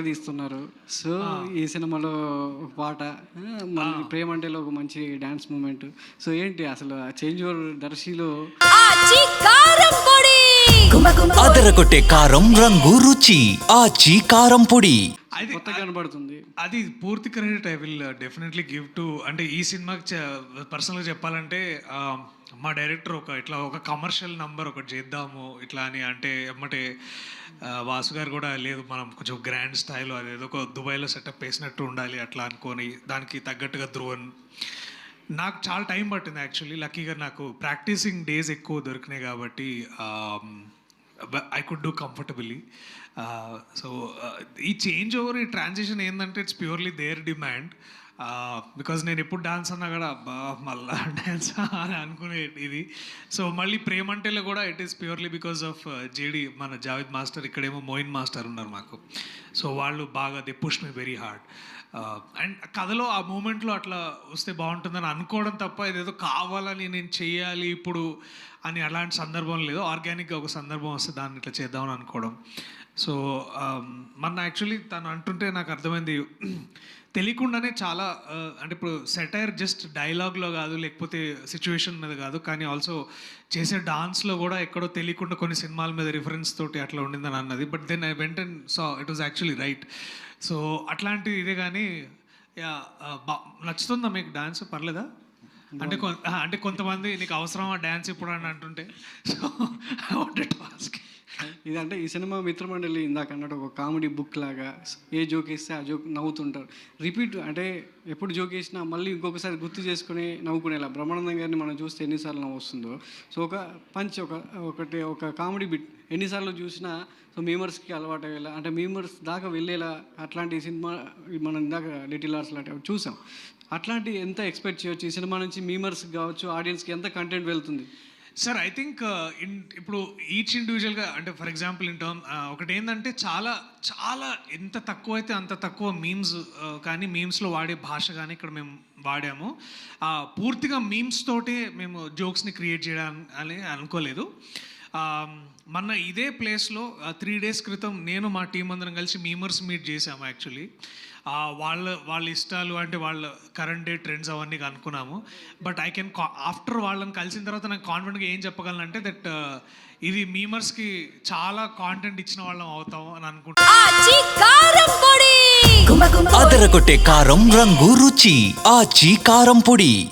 తీస్తున్నారు. సో ఈ సినిమాలో ఒక పాట ఆ, మళ్ళీ ప్రేమ అంటేలో ఒక మంచి డ్యాన్స్ మూమెంట్. సో ఏంటి అసలు చేంజ్ ఓవర్ దర్శిలో? అదరగొట్టే కారం రంగు రుచి ఆచి కారం పొడి. అది కొత్తగా కనబడుతుంది. అది పూర్తి credit I will definitely give to అంటే ఈ సినిమాకి పర్సనల్గా చెప్పాలంటే మా డైరెక్టర్ ఒక ఇట్లా ఒక కమర్షియల్ నంబర్ ఒకటి చేద్దాము ఇట్లా అని అంటే ఎమ్మటే వాసు గారు కూడా లేదు మనం కొంచెం గ్రాండ్ స్టైల్ అదేదో ఒక దుబాయ్లో సెటప్ వేసినట్టు ఉండాలి అట్లా అనుకొని దానికి తగ్గట్టుగా ధ్రువన్ నాకు చాలా టైం పట్టింది యాక్చువల్లీ లక్కీగా నాకు ప్రాక్టీసింగ్ డేస్ ఎక్కువ దొరికినాయి కాబట్టి I could do comfortably so ఈ చేంజ్ ఓవర్ ఈ ట్రాన్సిషన్ ఏంటంటే it's purely their demand because నేను ఎప్పుడు డాన్స్ అన్నా కూడా అబ్బా మళ్ళా డాన్స్ అని అనుకునే ఇది. సో మళ్ళీ ప్రేమంటేలో కూడా it is purely because of JD మన జావేద్ మాస్టర్ ఇక్కడేమో మోయిన్ మాస్టర్ ఉన్నారు మాకు. సో వాళ్ళు బాగా they push me very hard and కథలో ఆ మూమెంట్లో అట్లా వస్తే బాగుంటుందని అనుకోవడం తప్ప ఇదేదో కావాలని నేను చేయాలి ఇప్పుడు అని అలాంటి సందర్భం లేదు. ఆర్గానిక్గా ఒక సందర్భం వస్తే దాన్ని ఇట్లా చేద్దామని అనుకోవడం. సో um, మన యాక్చువల్లీ తను అంటుంటే నాకు అర్థమైంది తెలియకుండానే చాలా అంటే ఇప్పుడు సెటైర్ జస్ట్ డైలాగ్లో కాదు లేకపోతే సిచ్యువేషన్ మీద కాదు కానీ ఆల్సో చేసే డాన్స్లో కూడా ఎక్కడో తెలియకుండా కొన్ని సినిమాల మీద రిఫరెన్స్ తోటి అట్లా ఉండిందని అన్నది. But then I went and saw it was actually right so అట్లాంటి ఇదే కానీ యా నచ్చుతుందా మీకు డాన్స్ పర్లేదా? అంటే కొ- అంటే కొంతమంది నీకు అవసరమా డ్యాన్స్ ఇప్పుడు అని అంటుంటే? So I wanted to ask ఇదంటే ఈ సినిమా మిత్రమండలి ఇందాక అన్నట్టు ఒక కామెడీ బుక్ లాగా ఏ జోక్ వేస్తే ఆ జోక్ నవ్వుతుంటారు. రిపీట్ అంటే ఎప్పుడు జోక్ వేసినా మళ్ళీ ఇంకొకసారి గుర్తు చేసుకుని నవ్వుకునేలా. బ్రహ్మానందం గారిని మనం చూస్తే ఎన్నిసార్లు నవ్వు వస్తుందో సో ఒక పంచ్ ఒక ఒకటి ఒక కామెడీ బిట్ ఎన్నిసార్లు చూసినా సో మీమర్స్కి అలవాటు అయ్యేలా అంటే మీమర్స్ దాకా వెళ్ళేలా అట్లాంటి సినిమా మనం ఇందాక లిటిల్ ఆర్ట్స్ లాంటివి చూసాం. అట్లాంటి ఎంత ఎక్స్పెక్ట్ చేయొచ్చు? ఈ సినిమా నుంచి మీమర్స్ కావచ్చు ఆడియన్స్కి ఎంత కంటెంట్ వెళ్తుంది? సార్ ఐ థింక్ ఇన్ ఇప్పుడు ఈచ్ ఇండివిజువల్గా అంటే ఫర్ ఎగ్జాంపుల్ ఇన్ టర్మ్ ఒకటి ఏంటంటే చాలా చాలా ఎంత తక్కువ అయితే అంత తక్కువ మీమ్స్ uh, కానీ మీమ్స్లో వాడే భాష కానీ ఇక్కడ మేము వాడాము. Uh, పూర్తిగా మీమ్స్ తోటే మేము జోక్స్ని క్రియేట్ చేయడం అని అనుకోలేదు. ఆ, మొన్న ఇదే ప్లేస్లో త్రీ డేస్ క్రితం నేను మా టీం అందరం కలిసి మీమర్స్ మీట్ చేసాము యాక్చువల్లీ వాళ్ళ వాళ్ళ ఇష్టాలు అంటే వాళ్ళ కరెంట్ డే ట్రెండ్స్ అవన్నీ అనుకున్నాము బట్ ఐ కెన్ ఆఫ్టర్ వాళ్ళని కలిసిన తర్వాత నాకు కాన్ఫిడెంట్గా ఏం చెప్పగలను అంటే దట్ ఇది మీమర్స్కి చాలా కాంటెంట్ ఇచ్చిన వాళ్ళం అవుతాం అని అనుకుంటున్నాను ఆచి కారం పొడి. అదరగొట్టే కారం రంగు రుచి. ఆచి కారం పొడి.